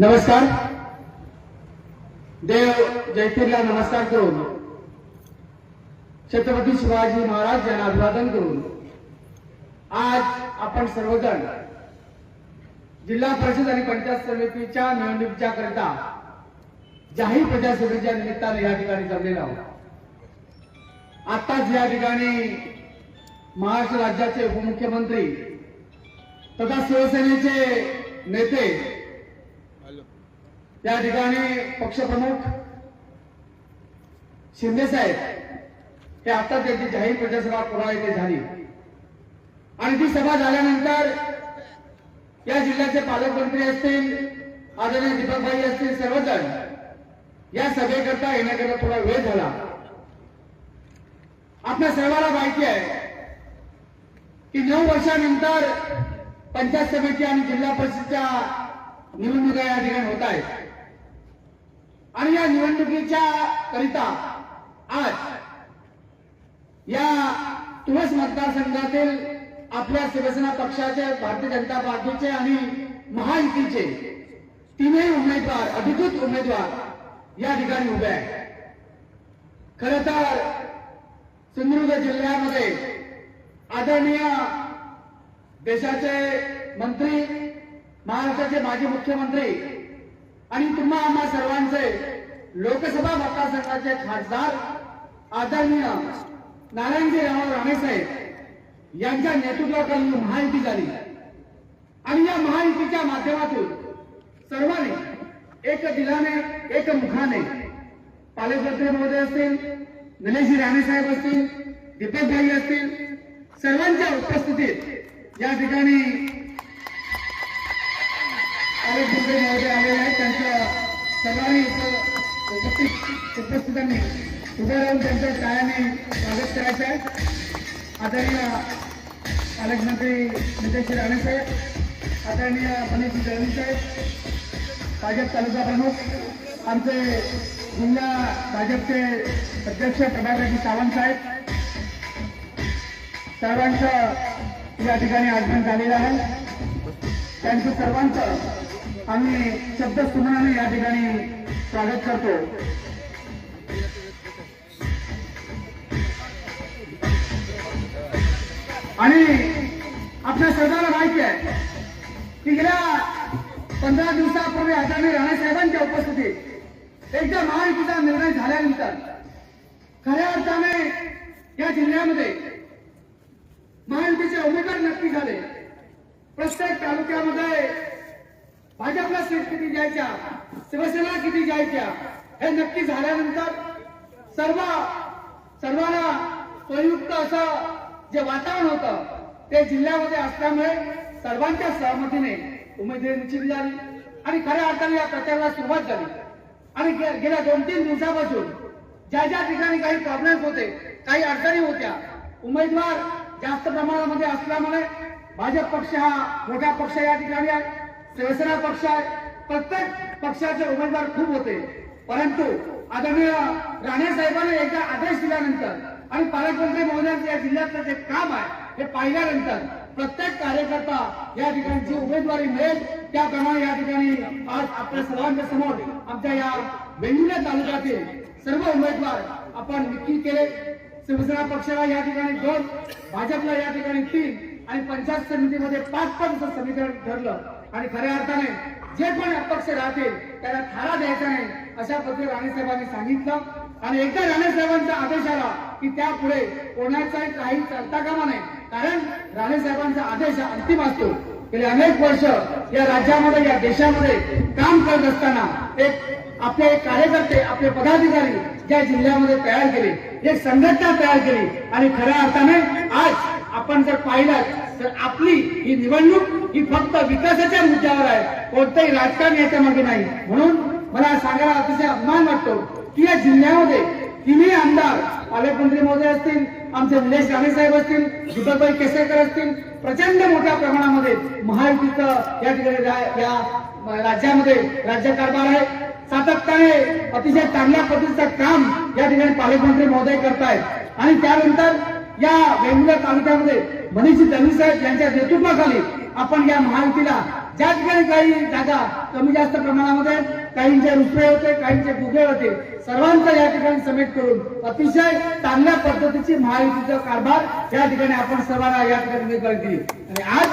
नमस्कार. देव जयतीरला नमस्कार करून छत्रपती शिवाजी महाराज यांना अभिवादन करून आज आपण सर्वजण जिल्हा परिषद आणि पंचायत समितीच्या निवडणुकीच्या करता जाहीर प्रजासभेच्या निमित्ताने या ठिकाणी जमलेलो आहोत. आताच या ठिकाणी महाराष्ट्र राज्याचे उपमुख्यमंत्री तथा शिवसेनेचे नेते या ठिकाणी पक्षप्रमुख शिंदे साहेब हे आता त्यांची जाहीर प्रजासभा पुरा येथे झाली. आणि ती सभा झाल्यानंतर या जिल्ह्याचे पालकमंत्री असतील आदरणीय दीपकभाई असतील सर्वजण या सभेकरता येण्याकरता थोडा वेळ झाला. आपल्या सर्वांना माहिती आहे की नऊ वर्षानंतर पंचायत समिती आणि जिल्हा परिषदच्या निवडणुका या ठिकाणी होत आहेत. आणि या निवडणुकीच्या करिता आज या तुळस मतदारसंघातील आपल्या शिवसेना पक्षाचे भारतीय जनता पार्टीचे आणि महायुतीचे तीनही उमेदवार अधिकृत उमेदवार या ठिकाणी उभे आहेत. खर तर सिंधुदुर्ग जिल्ह्यामध्ये आदरणीय देशाचे मंत्री महाराष्ट्राचे माजी मुख्यमंत्री आणि तुम्हा आम्हा सर्वांचे लोकसभा मतदारसंघाचे खासदार आदरणीय नारायणजी राव राणेसाहेब यांच्या नेतृत्वाखाली महायुती झाली. आणि या महायुतीच्या माध्यमातून सर्वांनी एक दिलाने एक मुखाने पालकमंत्री महोदय असतील निलेशजी राणेसाहेब असतील दीपकभाई असतील सर्वांच्या उपस्थितीत या ठिकाणी पालकमंत्री महोदय आलेले आहेत त्यांच्या सर्वांनी उपस्थित उपस्थितांनी उभे राहून त्यांच्या टाळ्याने स्वागत करायचं आहे. आदरणीय पालकमंत्री नितेश राणेसाहेब आदरणीय मनीष जळणी साहेब भाजप तालुका प्रमुख आमचे जिल्हा भाजपचे अध्यक्ष प्रभाकरजी सावंत साहेब सर्वांचं या ठिकाणी आगमन झालेलं आहे. त्यांचं सर्वांचं आम्ही शब्द सुमनाने या ठिकाणी स्वागत करतो. आणि आपल्या सर्वांना माहिती आहे की गेल्या पंधरा दिवसापूर्वी आदरणीय राणेसाहेबांच्या उपस्थितीत एकदा महायुतीचा निर्णय झाल्यानंतर खऱ्या अर्थाने या जिल्ह्यामध्ये महायुतीचे उमेदवार नक्की झाले. प्रत्येक तालुक्यामध्ये भाजपला सीट किती द्यायच्या? शिवसेना किती द्यायच्या? हे नक्की झाल्यानंतर सर्व सर्वांना संयुक्त असं जे वातावरण होतं ते जिल्ह्यामध्ये असल्यामुळे सर्वांच्या सहमतीने उमेदवारी निश्चित झाली. आणि खऱ्या अर्थाने या प्रचाराला सुरुवात झाली. आणि गेल्या दोन तीन दिवसापासून ज्या ज्या ठिकाणी काही प्रॉब्लेम्स होते काही अडचणी होत्या उमेदवार जास्त प्रमाणामध्ये असल्यामुळे भाजप पक्ष हा मोठा पक्ष या ठिकाणी आहे. शिवसेना पक्ष आहे. प्रत्येक पक्षाचे उमेदवार खूप होते. परंतु आदरणीय राणे साहेबांनी एकदा आदेश दिल्यानंतर आणि पालकमंत्री महोदयांचं या जिल्ह्यातलं जे काम आहे हे पाहिल्यानंतर प्रत्येक कार्यकर्ता या ठिकाणी जी उमेदवारी मिळेल त्याप्रमाणे या ठिकाणी आज आपल्या सर्वांच्या समोर आमच्या या वेंगुर्ला तालुक्यातील सर्व उमेदवार आपण नक्की केले. शिवसेना पक्षाला या ठिकाणी दोन भाजपला या ठिकाणी तीन आणि पंचायत समितीमध्ये पाच पाच समीकरण ठरलं. आणि खऱ्या अर्थाने जे पण अपक्ष राहतील त्याला थारा द्यायचा नाही अशा पद्धतीने राणेसाहेबांनी सांगितलं. आणि एकदा राणेसाहेबांचा आदेश आला की त्यापुढे कोणाचाही काही चालता कामा नाही कारण राणेसाहेबांचा आदेश हा अंतिम असतो. गेले अनेक वर्ष या राज्यामध्ये या देशामध्ये काम करत असताना एक आपले एक कार्यकर्ते आपले पदाधिकारी ज्या जिल्ह्यामध्ये तयार केले एक संघटना तयार केली. आणि खऱ्या अर्थाने आज आपण जर पाहिलं तर आपली ही निवडणूक ही फक्त विकासाच्या मुद्द्यावर आहे. कोणतंही राजकारण याच्या मागे नाही. म्हणून मला सांगायला अतिशय अभिमान वाटतो की या जिल्ह्यामध्ये तिन्ही आमदार पालकमंत्री महोदय असतील आमचे निलेश राणे साहेब असतील दीपकभाई केसरकर असतील प्रचंड मोठ्या प्रमाणामध्ये महायुतीचं या ठिकाणी या राज्यामध्ये राज्यकारभार आहे. सातत्याने अतिशय चांगल्या पद्धतीचं काम या ठिकाणी पालकमंत्री महोदय करतायत. आणि त्यानंतर या वेंगुर्ला तालुक्यामध्ये मनीषजी दमी साहेब यांच्या नेतृत्वाखाली आपण या महायुतीला ज्या ठिकाणी काही जागा कमी जास्त प्रमाणामध्ये काहींचे रुपये होते काहींचे गुगे होते सर्वांचा या ठिकाणी समेट करून अतिशय चांगल्या पद्धतीची महायुतीचा कारभार या ठिकाणी आपण सर्वांना या ठिकाणी उमेदवारी दिली आणि आज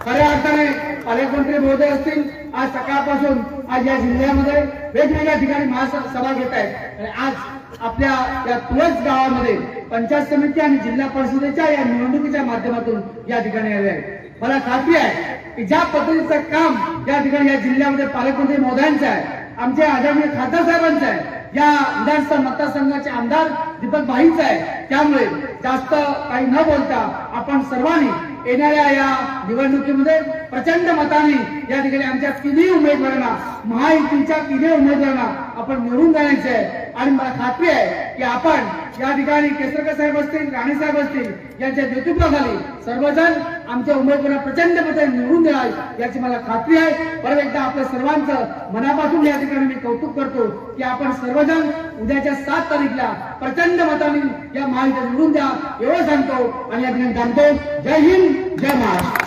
खऱ्या अर्थाने पालकमंत्री महोदय असतील आज सकाळपासून आज या जिल्ह्यामध्ये वेगवेगळ्या ठिकाणी महासभा घेत आहेत. आणि आज आपल्या या तुळस गावामध्ये पंचायत समिती आणि जिल्हा परिषदेच्या या निवडणुकीच्या माध्यमातून या ठिकाणी आले आहे मला खात्री आहे की ज्या पद्धतीचं काम या ठिकाणी या जिल्ह्यामध्ये पालकमंत्री महोदयांचं आहे आमच्या आदरणीय खासदार साहेबांचं आहे या विधानसभा मतदारसंघाचे आमदार दीपक भाईच आहे. त्यामुळे जास्त काही न बोलता आपण सर्वांनी येणाऱ्या या निवडणुकीमध्ये प्रचंड मताने या ठिकाणी आमच्या तिन्ही उमेदवारांना महायुतीच्या तिन्ही उमेदवारांना आपण निवडून जाण्याचे आहे. आणि मला खात्री आहे की आपण या ठिकाणी केसरकर साहेब असतील राणे साहेब असतील यांच्या नेतृत्वाखाली सर्वजण आमच्या उमेदवारांना प्रचंड मते निवडून देणार याची मला खात्री आहे. परत एकदा आपल्या सर्वांचं मनापासून या ठिकाणी मी कौतुक की आपण सर्वजण उद्याच्या सात तारीखला प्रचंड मताने या महायुतीला निवडून द्या. एवढं सांगतो आणि या ठिकाणी सांगतो जय हिंद जय महाराष्ट्र.